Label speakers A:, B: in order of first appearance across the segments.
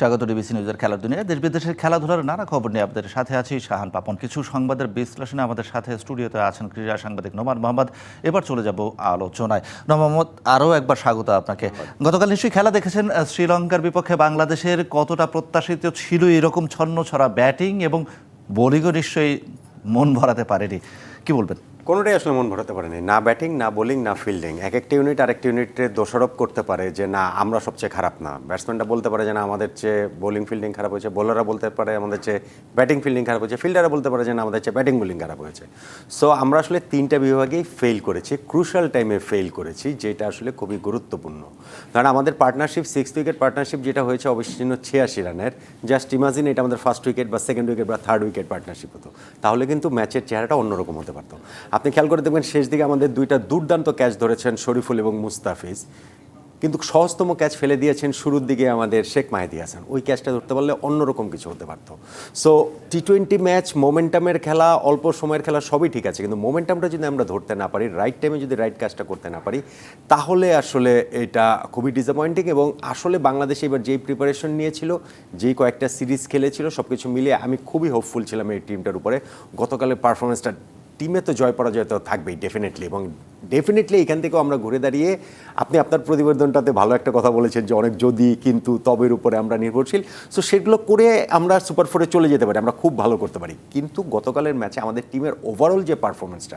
A: স্বাগত ডিবিসি নিউজের খেলার দুনিয়া দেশ বিদেশের খেলাধুলার নানা খবর নিয়ে আপনাদের সাথে আছি শাহান পাপন। কিছু সংবাদের বিশ্লেষণে আমাদের সাথে স্টুডিওতে আছেন ক্রীড়া সাংবাদিক নোমান মোহাম্মদ। এবার চলে যাব আলোচনায়। মোহাম্মদ, আরও একবার স্বাগত আপনাকে। গতকাল নিশ্চয়ই খেলা দেখেছেন শ্রীলঙ্কার বিপক্ষে বাংলাদেশের কতটা প্রত্যাশিত ছিল এরকম ছন্ন ছড়া ব্যাটিং এবং বোলিংও নিশ্চয়ই মন ভরাতে পারেনি। কি বলবেন?
B: কোনোটাই আসলে মন ভরাতে পারেনি। না ব্যাটিং, না বোলিং, না ফিল্ডিং। এক একটা ইউনিট আর আরেকটা ইউনিটে দোষারোপ করতে পারে যে, না, আমরা সবচেয়ে খারাপ না। ব্যাটসম্যানটা বলতে পারে যে, না, আমাদের চেয়ে বোলিং, ফিল্ডিং খারাপ হয়েছে। বোলাররা বলতে পারে, আমাদের চেয়ে ব্যাটিং, ফিল্ডিং খারাপ হয়েছে। ফিল্ডাররা বলতে পারে যে, না, আমাদের চেয়ে ব্যাটিং, বোলিং খারাপ হয়েছে। সো আমরা আসলে তিনটা বিভাগেই ফেল করেছি ক্রুশাল টাইমে ফেল করেছি, যেটা আসলে খুবই গুরুত্বপূর্ণ। কারণ আমাদের পার্টনারশিপ সিক্স উইকেট পার্টনারশিপ যেটা হয়েছে, অবশ্যই ছিয়াশি রানের। জাস্ট ইমাজিন এটা আমাদের ফার্স্ট উইকেট বা সেকেন্ড উইকেট বা থার্ড উইকেট পার্টনারশিপ হতো। তাহলে কিন্তু ম্যাচের চেহারাটা অন্যরকম হতে পারতো। আপনি খেয়াল করে দেখবেন শেষ দিকে আমাদের দুইটা দুর্দান্ত ক্যাচ ধরেছেন শরীফুল এবং মুস্তাফিজ। কিন্তু সহজতম ক্যাচ ফেলে দিয়েছেন শুরুর দিকে আমাদের শেখ মাহেদি হাসান। ওই ক্যাচটা ধরতে পারলে অন্যরকম কিছু হতে পারতো। সো টি টোয়েন্টি ম্যাচ মোমেন্টামের খেলা, অল্প সময়ের খেলা সবই ঠিক আছে। কিন্তু মোমেন্টামটা যদি আমরা ধরতে না পারি রাইট টাইমে যদি রাইট কাজটা করতে না পারি, তাহলে আসলে এটা খুবই ডিসঅ্যাপয়েন্টিং এবং আসলে বাংলাদেশ এবার যেই প্রিপারেশন নিয়েছিল, যেই কয়েকটা সিরিজ খেলেছিল সব কিছু মিলিয়ে আমি খুবই হোপফুল ছিলাম এই টিমটার উপরে। গতকালের পারফরমেন্সটা টিমে তো জয় পরাজয় তো থাকবেই ডেফিনেটলি এবং ডেফিনেটলি এখান থেকেও আমরা ঘুরে দাঁড়িয়ে আপনি আপনার প্রতিবেদনটাতে ভালো একটা কথা বলেছেন যে অনেক যদি কিন্তু তবের উপরে আমরা নির্ভরশীল। সো সেগুলো করে আমরা সুপার ফোরে চলে যেতে পারি আমরা খুব ভালো করতে পারি। কিন্তু গতকালের ম্যাচে আমাদের টিমের ওভারঅল যে পারফরমেন্সটা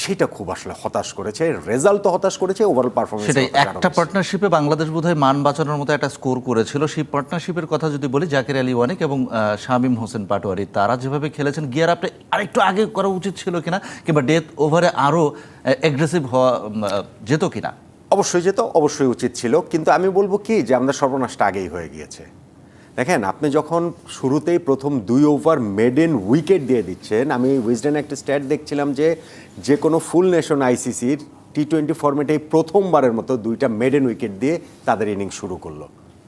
B: সেটা খুব আসলে হতাশ করেছে রেজাল্ট তো হতাশ করেছে ওভারঅল পারফরমেন্স
A: সেটাই একটা পার্টনারশিপে বাংলাদেশ বোধহয় মান বাঁচানোর মতো একটা স্কোর করেছিল। সেই পার্টনারশিপের কথা যদি বলি জাকির আলী ওয়ানিক এবং শামীম হোসেন পাটোয়ারি তারা যেভাবে খেলেছেন গিয়ার আপটা আরেকটু আগে করা উচিত ছিল কিনা কিংবা ডেথ ওভারে আরও এগ্রেসিভ হওয়া যেত কিনা?
B: অবশ্যই যেত, অবশ্যই উচিত ছিল। কিন্তু আমি বলব কি যে আমাদের সর্বনাশটা আগেই হয়ে গিয়েছে। দেখেন, আপনি যখন শুরুতেই প্রথম দুই ওভার মেডেন উইকেট দিয়ে দিচ্ছেন, আমি উইজডেন একটা স্ট্যাট দেখছিলাম যে যে কোনো ফুল নেশন আইসিসির টি টোয়েন্টি ফর্মেটে প্রথমবারের মতো দুইটা মেডেন উইকেট দিয়ে তাদের ইনিংস শুরু করল।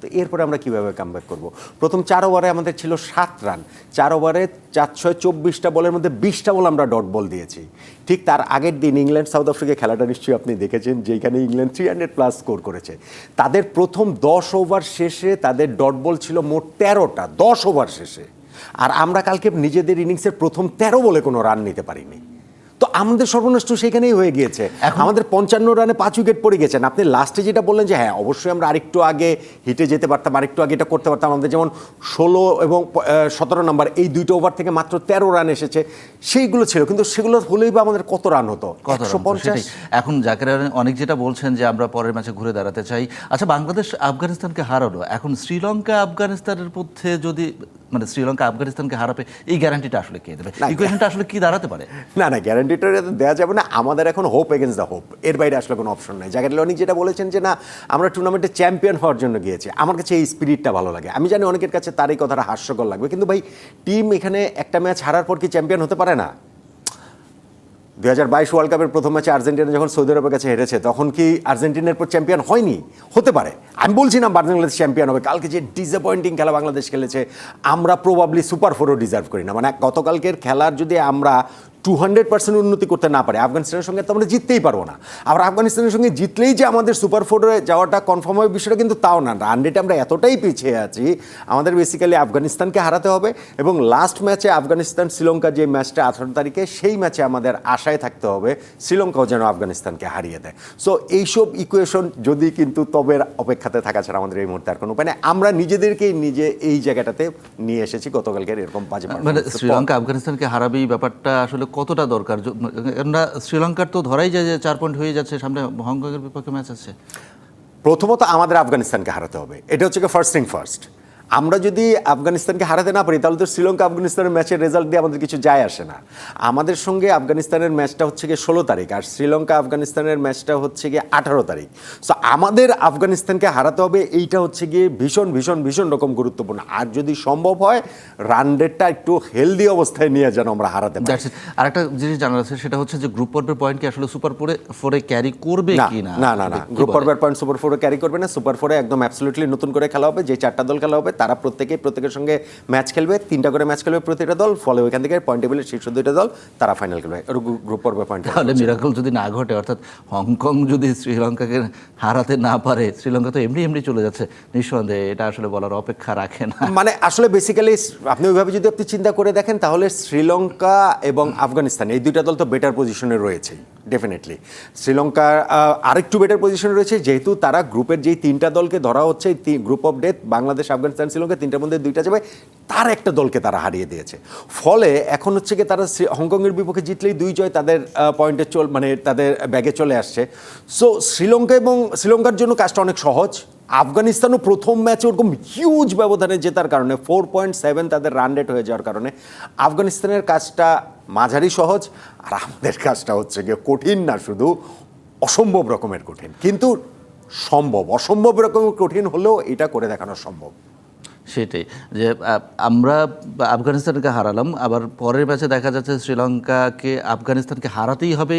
B: তো এরপরে আমরা কীভাবে কামব্যাক করব? প্রথম চার ওভারে আমাদের ছিল সাত রান চার ওভারে চার ছয় চব্বিশটা বলের মধ্যে বিশটা বল আমরা ডট বল দিয়েছি। ঠিক তার আগের দিন ইংল্যান্ড, সাউথ আফ্রিকা খেলাটা নিশ্চয়ই আপনি দেখেছেন যেখানে England three hundred plus score করেছে। তাদের প্রথম দশ ওভার শেষে তাদের ডট বল ছিল মোট তেরোটা, দশ ওভার শেষে। আর আমরা কালকে নিজেদের ইনিংসের প্রথম তেরো বলে কোনো রান নিতে পারিনি। তো আমাদের সর্বনষ্ট সেখানেই হয়ে গিয়েছে। আমাদের পঞ্চান্ন রানে পাঁচ উইকেট পড়ে গেছেন। আপনি লাস্টে যেটা বললেন যে হ্যাঁ অবশ্যই আমরা আরেকটু আগে হিটে যেতে পারতাম আরেকটু আগে এটা করতে পারতাম। আমাদের যেমন ষোলো এবং সতেরো নাম্বার এই দুইটা ওভার থেকে মাত্র তেরো রান এসেছে। সেইগুলো ছিল কিন্তু সেগুলো হলেই বা আমাদের কত রান হতো? একশো? পঞ্চাশ?
A: এখন জাকির অনেক যেটা বলছেন যে আমরা পরের ম্যাচে ঘুরে দাঁড়াতে চাই। আচ্ছা বাংলাদেশ আফগানিস্তানকে হারালো। এখন শ্রীলঙ্কা আফগানিস্তানের মধ্যে যদি মানে শ্রীলঙ্কা আফগানিস্তানকে হারাবে এই গ্যারান্টিটা আসলে কে দেবে?
B: এই
A: ইকুয়েশনটা আসলে কি দাঁড়াতে পারে?
B: না না গ্যারান্টিটা দেওয়া যাবে না। আমাদের এখন হোপ এগেন্স্ট দ্য হোপ এর বাইরে আসলে কোনো অপশন নাই। জায়গাটা অনেক যেটা বলেছেন যে না আমরা টুর্নামেন্টে চ্যাম্পিয়ন হওয়ার জন্য গিয়েছি। আমার কাছে এই স্পিরিটটা ভালো লাগে। আমি জানি অনেকের কাছে তার এই কথাটা হাস্যকর লাগবে। কিন্তু ভাই টিম এখানে একটা ম্যাচ হারার পর কি চ্যাম্পিয়ন হতে পারে না? দুই হাজার বাইশ ওয়ার্ল্ড কাপের প্রথম ম্যাচে আর্জেন্টিনা যখন সৌদি আরবের কাছে হেরেছে, তখন কি আর্জেন্টিনার পর চ্যাম্পিয়ন হয়নি? হতে পারে। আমি বলছি না বাংলাদেশ চ্যাম্পিয়ন হবে। কালকে যে ডিসঅ্যাপয়েন্টিং খেলা বাংলাদেশ খেলেছে, আমরা প্রবাবলি সুপার ফোরও ডিজার্ভ করি না। মানে গতকালকের খেলার যদি আমরা টু হান্ড্রেড পার্সেন্ট উন্নতি করতে না পারে। আফগানিস্তানের সঙ্গে তো আমরা জিততেই পারব না। আবার আফগানিস্তানের সঙ্গে জিতলেই যে আমাদের সুপার ফোরে যাওয়াটা কনফার্ম হবে বিষয়টা কিন্তু তাও না। রান রেটে আমরা এতটাই পিছিয়ে আছি আমাদের বেসিক্যালি আফগানিস্তানকে হারাতে হবে এবং লাস্ট ম্যাচে আফগানিস্তান শ্রীলঙ্কা যে ম্যাচটা আঠারো তারিখে সেই ম্যাচে আমাদের আশায় থাকতে হবে শ্রীলঙ্কাও যেন আফগানিস্তানকে হারিয়ে দেয়। সো এইসব ইকুয়েশন যদি কিন্তু তবে অপেক্ষাতে থাকা ছাড়া আমাদের এই মুহূর্তে আর কোনো উপায় নেই। আমরা নিজেদেরকেই নিজে এই জায়গাটাতে নিয়ে এসেছি। গতকালকে এরকম বাজে
A: মানে। শ্রীলঙ্কা আফগানিস্তানকে হারাবে এই ব্যাপারটা আসলে কতটা দরকার? আমরা শ্রীলঙ্কার তো ধরাই যায় যে চার পয়েন্ট হয়ে যাচ্ছে, সামনে হংকংয়ের বিপক্ষে ম্যাচ আছে।
B: প্রথমত আমাদের আফগানিস্তানকে হারাতে হবে। এটা হচ্ছে ফার্স্ট থিং ফার্স্ট আমরা যদি আফগানিস্তানকে হারাতে না পারি তাহলে তো শ্রীলঙ্কা আফগানিস্তানের ম্যাচের রেজাল্ট দিয়ে আমাদের কিছু যায় আসে না। আমাদের সঙ্গে আফগানিস্তানের ম্যাচটা হচ্ছে গিয়ে ষোলো তারিখ আর শ্রীলঙ্কা আফগানিস্তানের ম্যাচটা হচ্ছে গিয়ে আঠারো তারিখ। সো আমাদের আফগানিস্তানকে হারাতে হবে এইটা হচ্ছে গিয়ে ভীষণ ভীষণ ভীষণ রকম গুরুত্বপূর্ণ। আর যদি সম্ভব হয় রান রেটটা একটু হেলদি অবস্থায় নিয়ে যেন আমরা হারাতে পারি।
A: It. আরেকটা জিনিস জানার আছে সেটা হচ্ছে যে গ্রুপ পর্বের পয়েন্ট কি আসলে সুপার ফোরে ফোরে ক্যারি করবে
B: না
A: কি না
B: না না। গ্রুপ পর্বের পয়েন্ট সুপার ফোরে ক্যারি করবে না। সুপার ফোরে একদম অ্যাবসলিউটলি নতুন করে খেলা হবে যে চারটা দল খেলা হবে তারা প্রত্যেকে প্রত্যেকের সঙ্গে ম্যাচ খেলবে তিনটা করে ম্যাচ খেলবে প্রতিটা দল ফলে ওইখান থেকে পয়েন্ট টেবিলের শীর্ষ দুইটা দল তারা ফাইনাল খেলবে। গ্রুপ পর্বে পয়েন্ট
A: তাহলে মিরাকল যদি না ঘটে অর্থাৎ হংকং যদি শ্রীলঙ্কাকে হারাতে না পারে শ্রীলঙ্কা তো এমনি এমনি চলে যাচ্ছে। নিঃসন্দেহে এটা আসলে বলার অপেক্ষা রাখে না।
B: মানে আসলে বেসিক্যালি আপনি ওইভাবে যদি আপনি চিন্তা করে দেখেন তাহলে শ্রীলঙ্কা এবং আফগানিস্তান এই দুইটা দল তো বেটার পজিশনে রয়েছেই ডেফিনেটলি শ্রীলঙ্কার আহ, আরেকটু বেটার পজিশনে রয়েছে যেহেতু তারা গ্রুপের যেই তিনটা দলকে ধরা হচ্ছে group of death Bangladesh Afghanistan Sri Lanka তিনটার মধ্যে দুইটা যাবে তার একটা দলকে তারা হারিয়ে দিয়েছে। ফলে এখন হচ্ছে কি তারা হংকংয়ের বিপক্ষে জিতলেই দুই জয় তাদের পয়েন্টে চল মানে তাদের ব্যাগে চলে আসছে। সো শ্রীলঙ্কা এবং শ্রীলঙ্কার জন্য কাজটা অনেক সহজ। আফগানিস্তানও প্রথম ম্যাচে ওরকম হিউজ ব্যবধানে জেতার কারণে ফোর পয়েন্ট সেভেন তাদের রান রেট হয়ে যাওয়ার কারণে আফগানিস্তানের কাজটা মাঝারি সহজ আর আমাদের কাজটা হচ্ছে গিয়ে কঠিন না, শুধু অসম্ভব রকমের কঠিন। কিন্তু সম্ভব, অসম্ভব রকমের কঠিন হলেও এটা করে দেখানো সম্ভব।
A: সেটাই। যে আমরা আফগানিস্তানকে হারালাম আবার পরের ম্যাচে দেখা যাচ্ছে শ্রীলঙ্কাকে আফগানিস্তানকে হারাতেই হবে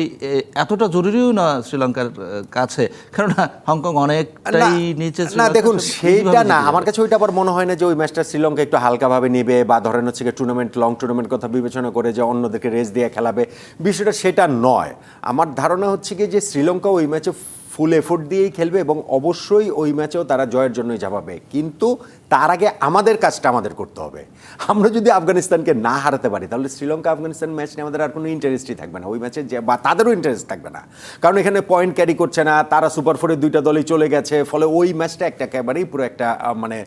A: এতটা জরুরিও না শ্রীলঙ্কার কাছে। কেননা হংকং অনেকটাই নিচে
B: না দেখুন সেইটা না। আমার কাছে ওইটা আবার মনে হয় না যে ওই ম্যাচটা শ্রীলঙ্কা একটু হালকাভাবে নেবে বা ধরেন হচ্ছে টুর্নামেন্ট লং টুর্নামেন্ট কথা বিবেচনা করে যে অন্যদেরকে রেস দিয়ে খেলাবে। বিষয়টা সেটা নয়। আমার ধারণা হচ্ছে কি যে শ্রীলঙ্কা ওই ম্যাচে ফুল এফোর্ট দিয়েই খেলবে এবং অবশ্যই ওই ম্যাচেও তারা জয়ের জন্যই যাবে কিন্তু তার আগে আমাদের কাজটা আমাদের করতে হবে। আমরা যদি আফগানিস্তানকে না হারাতে পারি তাহলে শ্রীলঙ্কা আফগানিস্তান ম্যাচ নিয়ে আমাদের আর কোনো ইন্টারেস্টই থাকবে না। ওই ম্যাচে যে বা তাদেরও ইন্টারেস্ট থাকবে না। কারণ এখানে পয়েন্ট ক্যারি করছে না তারা সুপার ফোরের দুইটা দলই চলে গেছে ফলে ওই ম্যাচটা একটা একেবারেই পুরো একটা মানে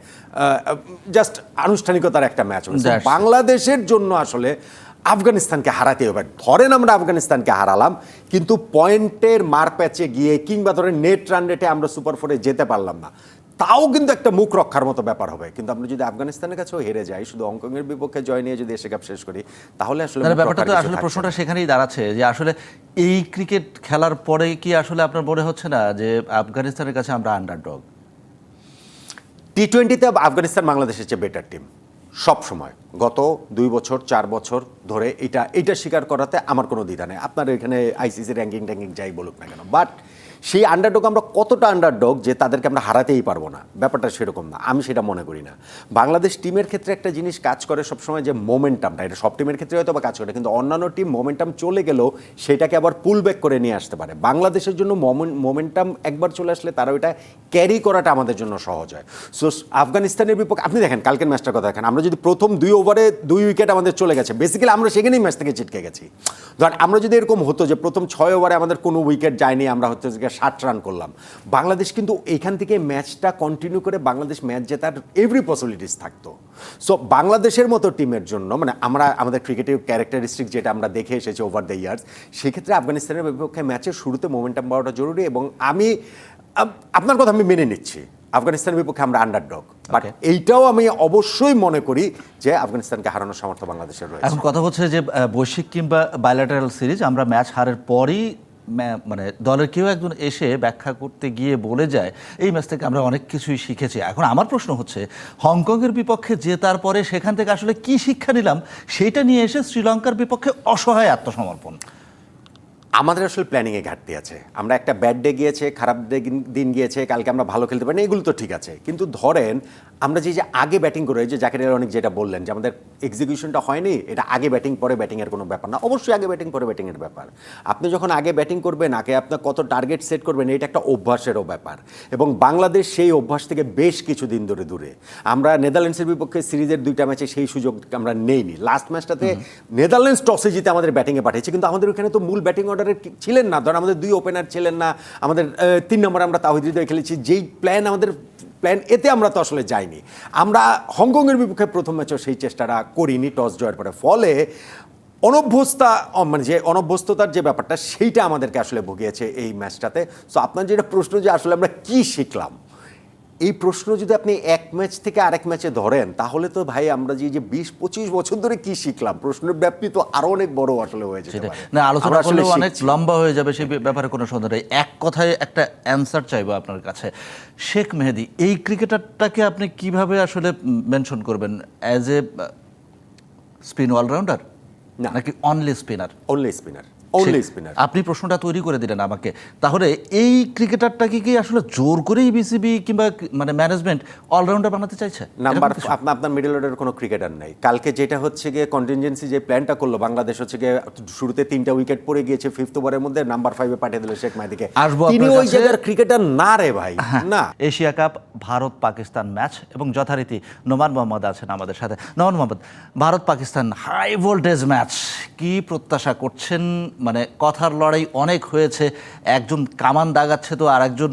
B: জাস্ট আনুষ্ঠানিকতার একটা ম্যাচ
A: That's-
B: বাংলাদেশের জন্য আসলে আফগানিস্তানকে হারাতে হবে। ধরেন আমরা আফগানিস্তানকে হারালাম কিন্তু পয়েন্টের মার প্যাচে গিয়ে কিংবা ধরেন নেট রান রেটে আমরা সুপার ফোরে যেতে পারলাম না। তাও কিন্তু একটা মুখ রক্ষার মতো ব্যাপার হবে। কিন্তু আমরা যদি আফগানিস্তানের কাছেও হেরে যাই শুধু হংকংয়ের বিপক্ষে জয় নিয়ে যদি এসে কাপ শেষ করি তাহলে আসলে
A: ব্যাপারটা তো আসলে প্রশ্নটা সেখানেই দাঁড়াচ্ছে যে আসলে এই ক্রিকেট খেলার পরে কি আসলে আপনার মনে হচ্ছে না যে আফগানিস্তানের কাছে আমরা আন্ডারডগ
B: টি টোয়েন্টিতে আফগানিস্তান বাংলাদেশের চেয়ে বেটার টিম সব সময়। গত দুই বছর চার বছর ধরে এটা এটা স্বীকার করাতে আমার কোনো দ্বিধা নেই। আপনার এখানে আইসিসি র্যাঙ্কিং ট্যাঙ্কিং যাই বলুক না কেন। বাট সেই আন্ডারডগ আমরা কতটা আন্ডারডগ যে তাদেরকে আমরা হারাতেই পারব না? ব্যাপারটা সেরকম না, আমি সেটা মনে করি না। বাংলাদেশ টিমের ক্ষেত্রে একটা জিনিস কাজ করে সবসময় যে মোমেন্টামটা এটা সব টিমের ক্ষেত্রে হয়তো বা কাজ করে, কিন্তু অন্যান্য টিম মোমেন্টাম চলে গেলেও সেটাকে আবার পুল ব্যাক করে নিয়ে আসতে পারে। বাংলাদেশের জন্য মোমেন্টাম একবার চলে আসলে তারা ওইটা ক্যারি করাটা আমাদের জন্য সহজ হয়। সো আফগানিস্তানের বিপক্ষে, আপনি দেখেন, কালকের ম্যাচটার কথা দেখেন, আমরা যদি প্রথম দুই ওভারে দুই উইকেট আমাদের চলে গেছে বেসিক্যালি আমরা সেখানেই ম্যাচ থেকে ছিটকে গেছি। ধর, আমরা যদি এরকম হতো যে প্রথম ছয় ওভারে আমাদের কোনো উইকেট যায়নি, আমরা হচ্ছে যে ষাট রান করলাম। বাংলাদেশ কিন্তু এখান থেকে ম্যাচটা কন্টিনিউ করে বাংলাদেশ ম্যাচ জেতার এভরি পসিবিলিটিস থাকতো। সো বাংলাদেশের মতো টিমের জন্য মানে আমরা আমাদের ক্রিকেটের ক্যারেক্টারিস্টিক যেটা আমরা দেখে এসেছি ওভার দ্য ইয়ার্স সেক্ষেত্রে আফগানিস্তানের বিপক্ষে ম্যাচের শুরুতে মোমেন্টাম পাওয়াটা জরুরি এবং আমি আপনার কথা আমি মেনে নিচ্ছি। আফগানিস্তানের বিপক্ষে আমরা আন্ডারডগ বাট এইটাও আমি অবশ্যই মনে করি যে আফগানিস্তানকে হারানোর সামর্থ্য বাংলাদেশের রয়েছে।
A: এখন কথা হচ্ছে যে বৈশ্বিক কিংবা বায়োলাটারাল সিরিজ আমরা ম্যাচ হারের পরই মানে দলের কেউ একজন এসে ব্যাখ্যা করতে গিয়ে বলে যায়, এই ম্যাচ থেকে আমরা অনেক কিছুই শিখেছি। এখন আমার প্রশ্ন হচ্ছে, হংকংয়ের বিপক্ষে জেতার পরে সেখান থেকে আসলে কি শিক্ষা নিলাম, সেটা নিয়ে এসে শ্রীলঙ্কার বিপক্ষে অসহায় আত্মসমর্পণ।
B: আমাদের আসলে প্ল্যানিংয়ে ঘাটতি আছে। আমরা একটা ব্যাড ডে গিয়েছে, খারাপ দিন গিয়েছে, কালকে আমরা ভালো খেলতে পারিনি, এগুলো তো ঠিক আছে। কিন্তু ধরেন আমরা যে যে আগে ব্যাটিং করে যে জাকির অনেক যেটা বললেন যে আমাদের এক্সিকিউশনটা হয়নি এটা আগে ব্যাটিং পরে ব্যাটিংয়ের কোনো ব্যাপার না। অবশ্যই আগে ব্যাটিং পরে ব্যাটিংয়ের ব্যাপার। আপনি যখন আগে ব্যাটিং করবেন আগে আপনার কত টার্গেট সেট করবেন এটা একটা অভ্যাসেরও ব্যাপার। এবং বাংলাদেশ সেই অভ্যাস থেকে বেশ কিছু দিন ধরে দূরে। আমরা নেদারল্যান্ডসের বিপক্ষে সিরিজের দুইটা ম্যাচে সেই সুযোগ আমরা নেইনি। লাস্ট ম্যাচটাতে নেদারল্যান্ডস টসে জিতে আমাদের ব্যাটিংয়ে পাঠিয়েছে। কিন্তু আমাদের ওখানে তো মূল ব্যাটিং অর্ডারে ছিলেন না? ধর আমাদের দুই ওপেনার ছিলেন না। আমাদের তিন নম্বরে আমরা তাহিদ খেলেছি। যেই প্ল্যান আমাদের প্ল্যান এতে আমরা তো আসলে যাইনি। আমরা হংকংয়ের বিপক্ষে প্রথম ম্যাচও সেই চেষ্টাটা করিনি, টস জয়ের পরে। ফলে অনভ্যস্তা মানে যে অনভ্যস্ততার যে ব্যাপারটা, সেইটা আমাদেরকে আসলে ভুগিয়েছে এই ম্যাচটাতে। সো আপনার যেটা প্রশ্ন যে আসলে আমরা কি শিখলাম? এই প্রশ্ন যদি আপনি এক ম্যাচ থেকে আরেক ম্যাচে ধরেন তাহলে তো ভাই আমরা যে যে বিশ পঁচিশ বছর ধরে কি শিখলাম? প্রশ্নের ব্যাপ্তি তো আরও অনেক বড় আসলে হয়ে যেতে
A: না আলোচনা
B: আসলে
A: অনেক লম্বা হয়ে যাবে সেই ব্যাপারে কোনো সন্দেহ নেই। এক কথায় একটা অ্যান্সার চাইব আপনার কাছে। শেখ মেহেদি এই ক্রিকেটারটাকে আপনি কীভাবে আসলে মেনশন করবেন? অ্যাজ এ স্পিন অলরাউন্ডার
B: না।
A: নাকি only spinner
B: only spinner Only
A: সে-
B: spinner.
A: আপনি প্রশ্নটা তৈরি করে দিলেন আমাকে। তাহলে এই ক্রিকেটারটাকে কি আসলে জোর করেই বিসিবি কিংবা মানে ম্যানেজমেন্ট অলরাউন্ডার বানাতে চাইছে?
B: নাম্বার আপনার আপনার মিডল অর্ডারের কোনো ক্রিকেটার নাই। কালকে যেটা হচ্ছে গিয়ে কন্টিনজেন্সি যে প্ল্যানটা করল বাংলাদেশ হচ্ছে গিয়ে শুরুতে তিনটা উইকেট পড়ে গিয়েছে ফিফথ ওভারের মধ্যে নাম্বার ফাইভে পাঠিয়ে দিল শেখ মাহিদিকে।
A: আসব
B: তিনি ওই। জায়গার ক্রিকেটার না রে ভাই না।
A: Asia cup Bharat Pakistan match এবং যথারীতি নোমান মোহাম্মদ আছেন আমাদের সাথে। Noman Mohammad Bharat Pakistan high voltage match কি প্রত্যাশা করছেন মানে কথার লড়াই অনেক হয়েছে, একজন কামান দাগাচ্ছে তো আর একজন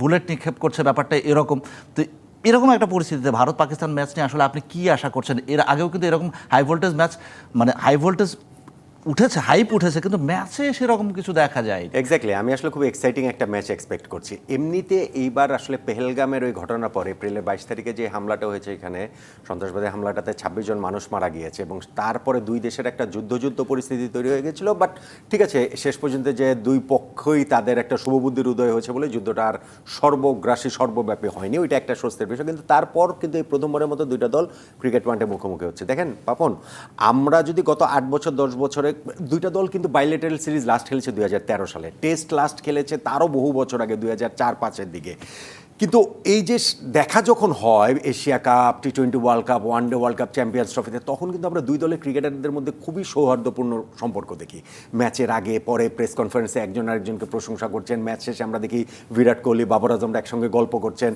A: বুলেট নিক্ষেপ করছে, ব্যাপারটা এরকম। তো এরকম একটা পরিস্থিতিতে ভারত পাকিস্তান ম্যাচ নিয়ে আসলে আপনি কি আশা করছেন? এর আগেও কিন্তু এরকম হাই ভোল্টেজ ম্যাচ মানে হাই ভোল্টেজ উঠেছে হাইপ উঠেছে, কিন্তু ম্যাচে সেরকম কিছু দেখা যায়
B: এক্স্যাক্টলি আমি আসলে খুব এক্সাইটিং একটা ম্যাচ এক্সপেক্ট করছি। এমনিতে এইবার আসলে পেহেলগামের ওই ঘটনা পর, এপ্রিলের বাইশ তারিখে যে হামলাটা হয়েছে এখানে, সন্ত্রাসবাদী হামলাটাতে ছাব্বিশ জন মানুষ মারা গিয়েছে এবং তারপরে দুই দেশের একটা যুদ্ধ যুদ্ধ পরিস্থিতি তৈরি হয়ে গেছিল বাট ঠিক আছে, শেষ পর্যন্ত যে দুই পক্ষই তাদের একটা শুভবুদ্ধির উদয় হয়েছে বলে যুদ্ধটা আর সর্বগ্রাসী, সর্বব্যাপী হয়নি, ওইটা একটা স্বস্তির বিষয়। কিন্তু তারপর কিন্তু এই প্রথমবারের মতো দুইটা দল ক্রিকেট মাঠে মুখোমুখি হচ্ছে। দেখেন, পাপন, আমরা যদি গত আট বছর, দশ বছরে দুইটা দল কিন্তু বাইলেটারাল সিরিজ লাস্ট খেলেছে দুই হাজার তেরো সালে। টেস্ট লাস্ট খেলেছে তারও বহু বছর আগে দুই হাজার চার পাঁচের দিকে। কিন্তু এই যে দেখা যখন হয়, Asia cup T twenty world cup one day world cup champions ট্রফিতে তখন কিন্তু আমরা দুই দলের ক্রিকেটারদের মধ্যে খুবই সৌহার্দ্যপূর্ণ সম্পর্ক দেখি। ম্যাচের আগে, পরে প্রেস কনফারেন্সে একজন আরেকজনকে প্রশংসা করছেন। ম্যাচ শেষে আমরা দেখি বিরাট কোহলি, বাবর আজমরা একসঙ্গে গল্প করছেন।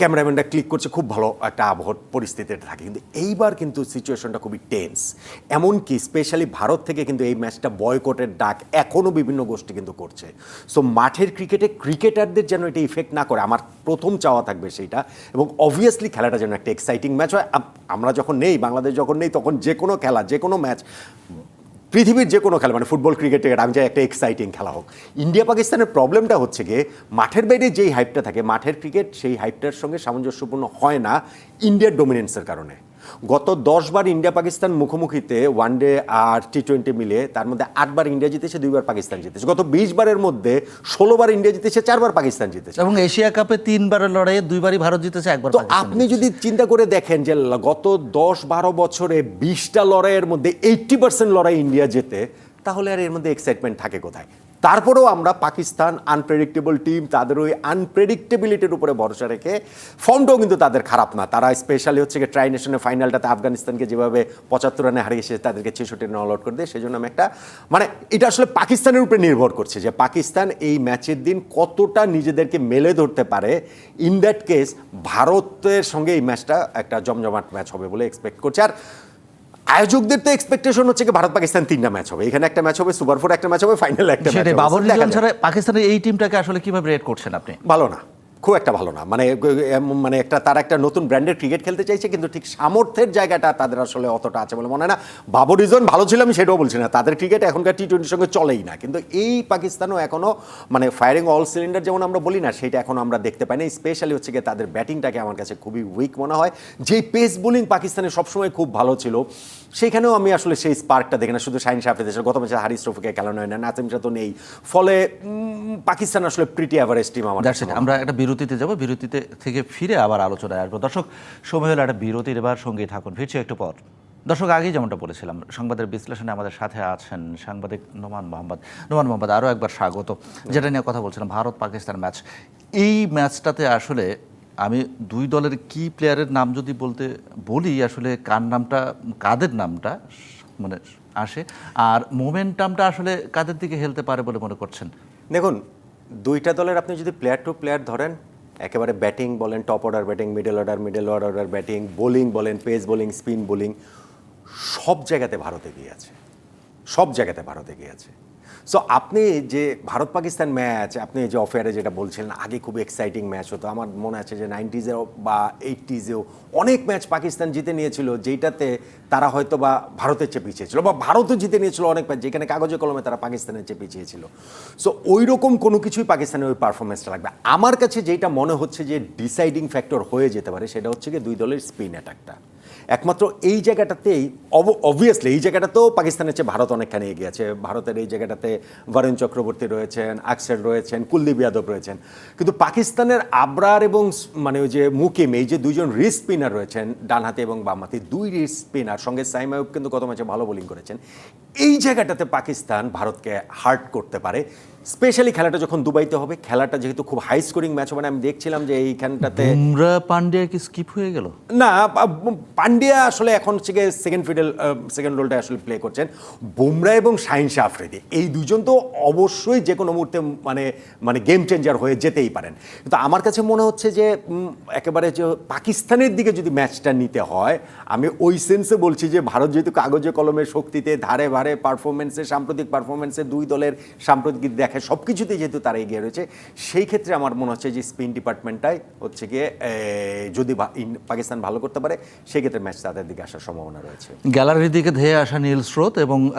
B: ক্যামেরাম্যানরা ক্লিক করছে, খুব ভালো একটা আবহ পরিস্থিতিতে থাকে। কিন্তু এইবার কিন্তু সিচুয়েশনটা খুবই টেন্স এমনকি স্পেশালি ভারত থেকে কিন্তু এই ম্যাচটা বয়কটের ডাক এখনও বিভিন্ন গোষ্ঠী কিন্তু করছে। সো মাঠের ক্রিকেটে ক্রিকেটারদের যেন এটা ইফেক্ট না করে, আমার প্রথম চাওয়া থাকবে সেইটা। এবং অবভিয়াসলি খেলাটা যেন একটা এক্সাইটিং ম্যাচ হয়। আমরা যখন নেই, বাংলাদেশ যখন নেই, তখন যে কোনো খেলা, যে কোনো ম্যাচ পৃথিবীর যে কোনো খেলা মানে ফুটবল ক্রিকেট আমি চাই একটা এক্সাইটিং খেলা হোক। ইন্ডিয়া পাকিস্তানের প্রবলেমটা হচ্ছে গিয়ে, মাঠের বাইরে যেই হাইপটা থাকে, মাঠের ক্রিকেট সেই হাইপটার সঙ্গে সামঞ্জস্যপূর্ণ হয় না ইন্ডিয়ার ডোমিনেন্সের কারণে। গত দশবার ইন্ডিয়া পাকিস্তান মুখোমুখিতে ওয়ান ডে আর টি টোয়েন্টি মিলে তার মধ্যে আটবার ইন্ডিয়া জিতেছে দুইবার পাকিস্তান জিতেছে। গত বিশ বারের মধ্যে ষোলোবার ইন্ডিয়া জিতেছে চারবার পাকিস্তান জিতেছে।
A: এবং এশিয়া কাপে তিনবারের লড়াইয়ে দুইবারই ভারত জিতেছে একবার
B: তো আপনি যদি চিন্তা করে দেখেন যে গত দশ বারো বছরে বিশটা লড়াইয়ের মধ্যে এইট্টি পার্সেন্ট লড়াই ইন্ডিয়া জেতে তাহলে আর এর মধ্যে এক্সাইটমেন্ট থাকে কোথায়? তারপরেও আমরা পাকিস্তান আনপ্রেডিক্টেবল টিম তাদের ওই আনপ্রেডিক্টেবিলিটির উপরে ভরসা রেখে ফর্মটাও কিন্তু তাদের খারাপ না। তারা স্পেশালি হচ্ছে কি ট্রাই নেশনের ফাইনালটাতে আফগানিস্তানকে যেভাবে পঁচাত্তর রানে হারিয়েছে তাদেরকে ছেষট্টি রান অল আউট করে দেয়, সেজন্য আমি একটা মানে এটা আসলে পাকিস্তানের উপরে নির্ভর করছে যে পাকিস্তান এই ম্যাচের দিন কতটা নিজেদেরকে মেলে ধরতে পারে। ইন দ্যাট কেস ভারতের সঙ্গে এই ম্যাচটা একটা জমজমাট ম্যাচ হবে বলে এক্সপেক্ট করছে। আর আয়োজকদের তো এক্সপেকটেশন হচ্ছে কি ভারত পাকিস্তান তিনটা ম্যাচ হবে। এখানে একটা ম্যাচ হবে সুপার ফোর একটা ম্যাচ হবে ফাইনাল একটা ম্যাচ হবে।
A: বাবর। ছাড়া পাকিস্তানের এই টিমটাকে আসলে কীভাবে রেট করছেন আপনি?
B: ভালো না। খুব একটা ভালো না। মানে মানে একটা তারা একটা নতুন ব্র্যান্ডের ক্রিকেট খেলতে চাইছে কিন্তু ঠিক সামর্থ্যের জায়গাটা তাদের আসলে অতটা আছে বলে মনে হয় না। বাবর রিজন ভালো ছিল আমি সেটাও বলছি না। তাদের ক্রিকেট এখনকার টি টোয়েন্টির সঙ্গে চলেই না। কিন্তু এই পাকিস্তানও এখনও মানে ফায়ারিং অল সিলিন্ডার যেমন আমরা বলি না সেটা এখন আমরা দেখতে পাই না। স্পেশালি হচ্ছে গিয়ে তাদের ব্যাটিংটাকে আমার কাছে খুবই উইক মনে হয়। যেই পেস বোলিং পাকিস্তানের সবসময় খুব ভালো ছিল সেখানেও আমি আসলে সেই স্পার্কটা দেখি না। শুধু শাহিন শাফিদের গত ম্যাচে হারিস ট্রফিকে খেলানো হয় না নাসিম শাহ তো নেই। ফলে পাকিস্তান আসলে প্রিটি অ্যাভারেজ টিম আমার।
A: আমরা একটা বিরতিতে যাব। বিরতিতে থেকে ফিরে আবার আলোচনায় আসব। দর্শক সময় হলো একটা বিরতির এবার সঙ্গেই থাকুন। ফিরছি একটু পর। দর্শক আগেই যেমনটা বলেছিলাম সংবাদের বিশ্লেষণে আমাদের সাথে আছেন সাংবাদিক নোমান মোহাম্মদ। নোমান মোহাম্মদ আরও একবার স্বাগত। যেটা নিয়ে কথা বলছিলাম ভারত পাকিস্তান ম্যাচ। এই ম্যাচটাতে আসলে আমি দুই দলের কি প্লেয়ারের নাম যদি বলতে বলি আসলে কার নামটা কাদের নামটা মানে আসে আর মোমেন্টামটা আসলে কাদের দিকে হেলতে পারে বলে মনে করছেন?
B: দেখুন দুইটা দলের আপনি যদি প্লেয়ার টু প্লেয়ার ধরেন, একেবারে ব্যাটিং বলেন top order batting middle order middle order batting bowling বলেন পেস বোলিং স্পিন বোলিং সব জায়গাতে ভারত এগিয়ে আছে। সব জায়গাতে ভারত এগিয়ে আছে। সো আপনি যে ভারত পাকিস্তান ম্যাচ আপনি যে অফেয়ারে যেটা বলছিলেন, আগে খুব এক্সাইটিং ম্যাচ হতো। আমার মনে আছে যে নাইনটিজেও বা এইটিজেও অনেক ম্যাচ পাকিস্তান জিতে নিয়েছিল যেটাতে তারা হয়তো বা ভারতের চেয়ে পিছিয়ে ছিল বা ভারতও জিতে নিয়েছিল অনেক ম্যাচ যেখানে কাগজে কলমে তারা পাকিস্তানের চেয়ে পিছিয়ে ছিল। সো ওই রকম কোনো কিছুই পাকিস্তানের ওই পারফরমেন্সটা লাগবে আমার কাছে যেটা মনে হচ্ছে যে ডিসাইডিং ফ্যাক্টর হয়ে যেতে পারে, সেটা হচ্ছে কি দুই দলের স্পিন অ্যাটাকটা একমাত্র এই জায়গাটাতেই অবভিয়াসলি এই জায়গাটাতেও পাকিস্তানের চেয়ে ভারত অনেকখানি এগিয়ে আছে। ভারতের এই জায়গাটাতে বরেন চক্রবর্তী রয়েছেন, আকসের রয়েছেন, কুলদীপ যাদব রয়েছেন। কিন্তু পাকিস্তানের আবরার এবং মানে ওই যে মুকিম, এই যে দুইজন রিস স্পিনার রয়েছেন ডানহাতি এবং বামহাতি দুই রিস স্পিনার, সঙ্গে সাইম আয়ুব কিন্তু গত ম্যাচে ভালো বোলিং করেছেন। এই জায়গাটাতে পাকিস্তান ভারতকে হার্ট করতে পারে। স্পেশালি খেলাটা যখন দুবাইতে হবে খেলাটা যেহেতু খুব হাই স্কোরিং ম্যাচ হবে না আমি দেখছিলাম যে এইখানটাতে
A: বুমরা পান্ডিয়া কি স্কিপ হয়ে গেল?
B: না পান্ডিয়া আসলে এখন থেকে সেকেন্ড ফিডেল সেকেন্ড রোলটা আসলে প্লে করছেন। বুমরা এবং শাহিন শাহ আফ্রিদি এই দুজন তো অবশ্যই যে কোনো মুহূর্তে মানে মানে গেম চেঞ্জার হয়ে যেতেই পারেন। কিন্তু আমার কাছে মনে হচ্ছে যে একেবারে যে পাকিস্তানের দিকে যদি ম্যাচটা নিতে হয় আমি ওই সেন্সে বলছি যে ভারত যেহেতু কাগজে কলমের শক্তিতে ধারে ভারে পারফরমেন্সে সাম্প্রতিক পারফরমেন্সে দুই দলের সাম্প্রতিক দেখে সব কিছুতে যেহেতু তারা এগিয়ে রয়েছে, সেই ক্ষেত্রে আমার মনে হচ্ছে যে স্পিন ডিপার্টমেন্টটাই হচ্ছে গিয়ে যদি পাকিস্তান ভালো করতে পারে, সেই ক্ষেত্রে ম্যাচ তাদের দিকে আসার সম্ভাবনা রয়েছে।
A: গ্যালারির দিকে ধেয়ে আসা নীল স্রোত এবং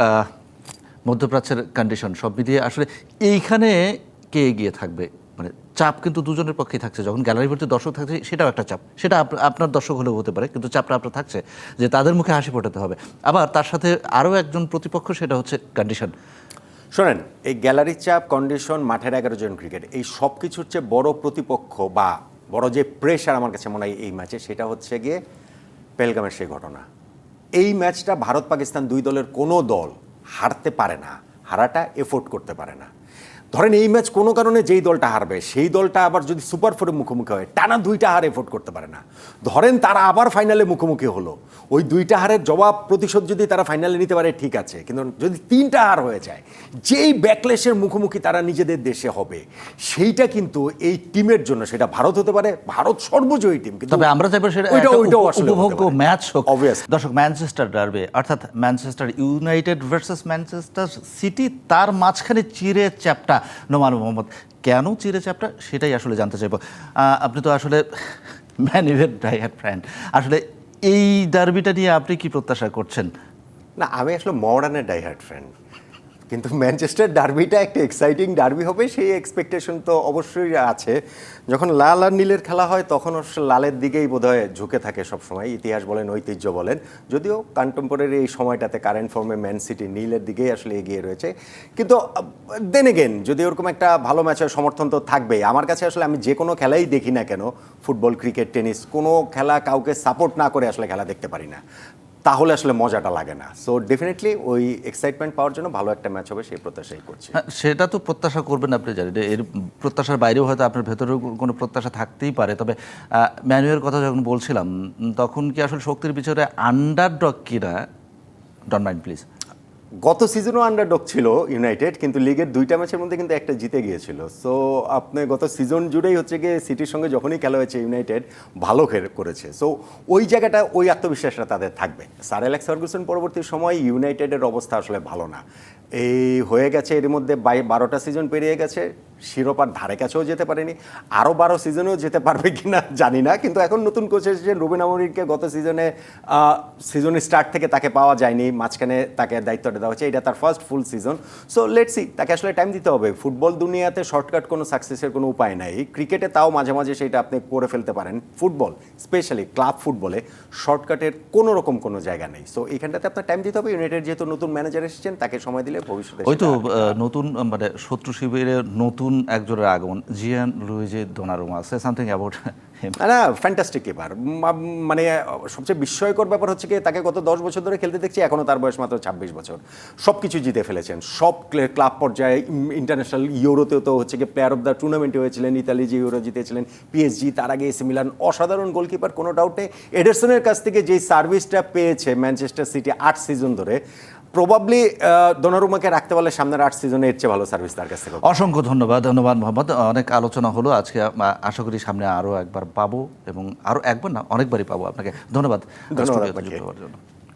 A: মধ্যপ্রাচ্যের কন্ডিশন সব মিলিয়ে আসলে এইখানে কে এগিয়ে থাকবে? মানে চাপ কিন্তু দুজনের পক্ষেই থাকছে। যখন গ্যালারি ভর্তি দর্শক থাকছে, সেটাও একটা চাপ। সেটা আপ- আপনার দর্শক হলেও হতে পারে, কিন্তু চাপটা আপনার থাকছে যে তাদের মুখে হাসি ফোটাতে হবে। আবার তার সাথে আরও একজন প্রতিপক্ষ, সেটা হচ্ছে কন্ডিশন
B: শোনেন, এই গ্যালারির চাপ কন্ডিশন মাঠের এগারো জন ক্রিকেট এই সব কিছুর চেয়ে বড় প্রতিপক্ষ বা বড় যে প্রেশার আমার কাছে মনে হয় এই ম্যাচে সেটা হচ্ছে গিয়ে পেলগামের সেই ঘটনা। এই ম্যাচটা ভারত পাকিস্তান দুই দলের কোনো দল হারতে পারে না, হারাটা এফোর্ড করতে পারে না। ধরেন এই ম্যাচ কোনো কারণে যেই দলটা হারবে সেই দলটা আবার যদি সুপার ফোরে মুখোমুখি হয় টানা দুইটা হার এফোর্ড করতে পারে না। ধরেন তারা আবার ফাইনালে মুখোমুখি হলো ওই দুইটা হারের জবাব প্রতিশোধ যদি তারা ফাইনালে নিতে পারে ঠিক আছে। কিন্তু যদি তিনটা হার হয়ে যায় যেই ব্যাকলেশের মুখোমুখি তারা নিজেদের দেশে হবে সেইটা কিন্তু এই টিমের জন্য সেটা ভারত হতে পারে ভারত সর্বজয়ী টিম কিন্তু
A: তবে আমরা চাইব সেটা
B: ওইটা- ওইটাও আসলে
A: উপভোগ্য ম্যাচ হোক। দর্শক ম্যানচেস্টার ডারবে অর্থাৎ Manchester United versus Manchester City তার মাঝখানে চিরে চ্যাপটা নোমান মোহাম্মদ, কেন চিরে চাপটা? সেটাই আসলে জানতে চাইব। আপনি তো আসলে ম্যান ম্যানিভের ডাইহার ফ্রেন্ড। আসলে এই ডার্বিটা নিয়ে আপনি কি প্রত্যাশা করছেন?
B: না, আমি আসলে মডার্নের ডাইহার্ট ফ্রেন্ড। কিন্তু ম্যানচেস্টার ডার্বিটা একটা এক্সাইটিং ডার্বি হবে, সেই এক্সপেকটেশন তো অবশ্যই আছে। যখন লাল আর নীলের খেলা হয়, তখন লালের দিকেই বোধহয় ঝুঁকে থাকে সবসময়। ইতিহাস বলেন, ঐতিহ্য বলেন। যদিও কন্টেম্পোরারি এই সময়টাতে কারেন্ট ফর্মে ম্যান সিটি নীলের দিকেই আসলে এগিয়ে রয়েছে। কিন্তু দেন এগেন যদি ওরকম একটা ভালো ম্যাচের সমর্থন তো থাকবেই। আমার কাছে আসলে আমি যে কোনো খেলাই দেখি না কেন ফুটবল ক্রিকেট টেনিস কোনো খেলা কাউকে সাপোর্ট না করে আসলে খেলা দেখতে পারি না। তাহলে আসলে মজাটা লাগে না। সো ডেফিনেটলি ওই এক্সাইটমেন্ট পাওয়ার জন্য ভালো একটা ম্যাচ হবে সেই প্রত্যাশাই করছে।
A: হ্যাঁ, সেটা তো প্রত্যাশা করবেন আপনি জানি এর প্রত্যাশার বাইরেও হয়তো আপনার ভেতরে কোনো প্রত্যাশা থাকতেই পারে। তবে ম্যানুয়ের কথা যখন বলছিলাম তখন কি আসলে শক্তির পিছনে আন্ডার ডগ কিনা? ডন মাইন্ড প্লিজ
B: গত সিজনও আন্ডারডগ ছিল ইউনাইটেড কিন্তু লিগের দুইটা ম্যাচের মধ্যে কিন্তু একটা জিতে গিয়েছিল। সো আপনি গত সিজন জুড়েই হচ্ছে গিয়ে সিটির সঙ্গে যখনই খেলা হয়েছে ইউনাইটেড ভালো করেছে। সো ওই জায়গাটা, ওই আত্মবিশ্বাসটা তাদের থাকবে। স্যার অ্যালেক্স ফার্গুসন পরবর্তী সময় ইউনাইটেডের অবস্থা আসলে ভালো না। এই হয়ে গেছে এর মধ্যে বাই বারোটা সিজন পেরিয়ে গেছে। শিরোপার ধারে কাছেও যেতে পারেনি আরও বারো সিজনেও যেতে পারবে কিনা জানি না কিন্তু এখন নতুন কোচ এসেছেন রুবিন আমরিনকে গত সিজনে সিজনের স্টার্ট থেকে তাকে পাওয়া যায়নি মাঝখানে তাকে দায়িত্বটা দেওয়া হচ্ছে এটা তার first full season so let's see তাকে আসলে টাইম দিতে হবে। ফুটবল দুনিয়াতে শর্টকাট কোনো সাকসেসের কোনো উপায় নাই। ক্রিকেটে তাও মাঝে মাঝে সেটা আপনি করে ফেলতে পারেন। ফুটবল স্পেশালি ক্লাব ফুটবলে শর্টকাটের কোনো রকম কোনো জায়গা নেই। সো এইখানটাতে আপনার টাইম দিতে হবে। ইউনাইটেড যেহেতু নতুন ম্যানেজার এসেছেন তাকে সময় দিলে ভবিষ্যতে
A: ওই তো নতুন মানে শত্রু শিবিরের নতুন একজনের আগমন, জিয়ান লুইজে দোনারুমা সে সামথিং অ্যাবাউট
B: না ফ্যান্টাস্টিক এবার। মানে সবচেয়ে বিস্ময়কর ব্যাপার হচ্ছে কি, তাকে গত দশ বছর ধরে খেলতে দেখছি এখনও তার বয়স মাত্র ছাব্বিশ বছর। সব কিছু জিতে ফেলেছেন। সব ক্লাব পর্যায়ে ইন্টারন্যাশনাল ইউরোতেও তো হচ্ছে কি প্লেয়ার অফ দ্য টুর্নামেন্টে হয়েছিলেন, ইতালি যে ইউরো জিতেছিলেন পিএসজি তার আগে এসে মিলান, অসাধারণ গোলকিপার কোনো ডাউটে এডারসনের কাছ থেকে যেই সার্ভিসটা পেয়েছে ম্যানচেস্টার সিটি আট সিজন ধরে প্রবাবলি দোনারুমাকে রাখতে পারলে সামনের আট সিজনে এর চেয়ে ভালো সার্ভিস তার কাছ থেকে।
A: অসংখ্য ধন্যবাদ ধন্যবাদ মোহাম্মদ। অনেক আলোচনা হলো আজকে আশা করি সামনে আরও একবার পাবো এবং আরও একবার না অনেকবারই পাবো আপনাকে। ধন্যবাদ
B: ধন্যবাদ